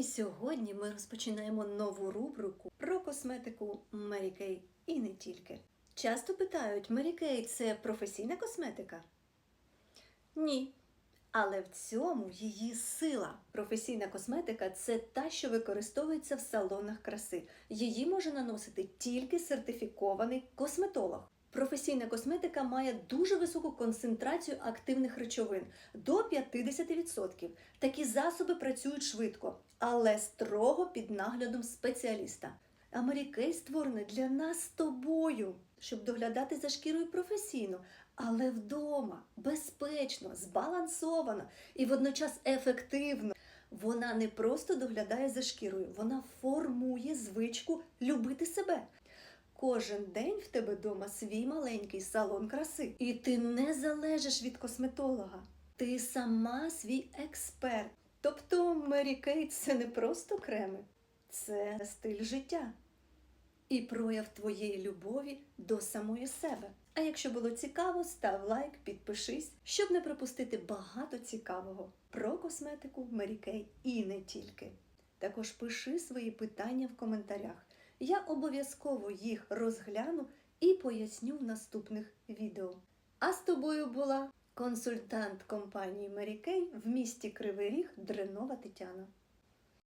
І сьогодні ми розпочинаємо нову рубрику про косметику Mary Kay і не тільки. Часто питають, Mary Kay – це професійна косметика? Ні. Але в цьому її сила. Професійна косметика це та, що використовується в салонах краси. Її може наносити тільки сертифікований косметолог. Професійна косметика має дуже високу концентрацію активних речовин до 50%. Такі засоби працюють швидко, але строго під наглядом спеціаліста. А Mary Kay створена для нас з тобою, щоб доглядати за шкірою професійно, але вдома, безпечно, збалансовано і водночас ефективно. Вона не просто доглядає за шкірою, вона формує звичку любити себе. Кожен день в тебе вдома свій маленький салон краси, і ти не залежиш від косметолога. Ти сама свій експерт. Тобто Mary Kay – це не просто креми, це стиль життя і прояв твоєї любові до самої себе. А якщо було цікаво, став лайк, підпишись, щоб не пропустити багато цікавого про косметику Mary Kay і не тільки. Також пиши свої питання в коментарях. Я обов'язково їх розгляну і поясню в наступних відео. А з тобою була консультант компанії Мерікей в місті Кривий Ріг Дренова Тетяна.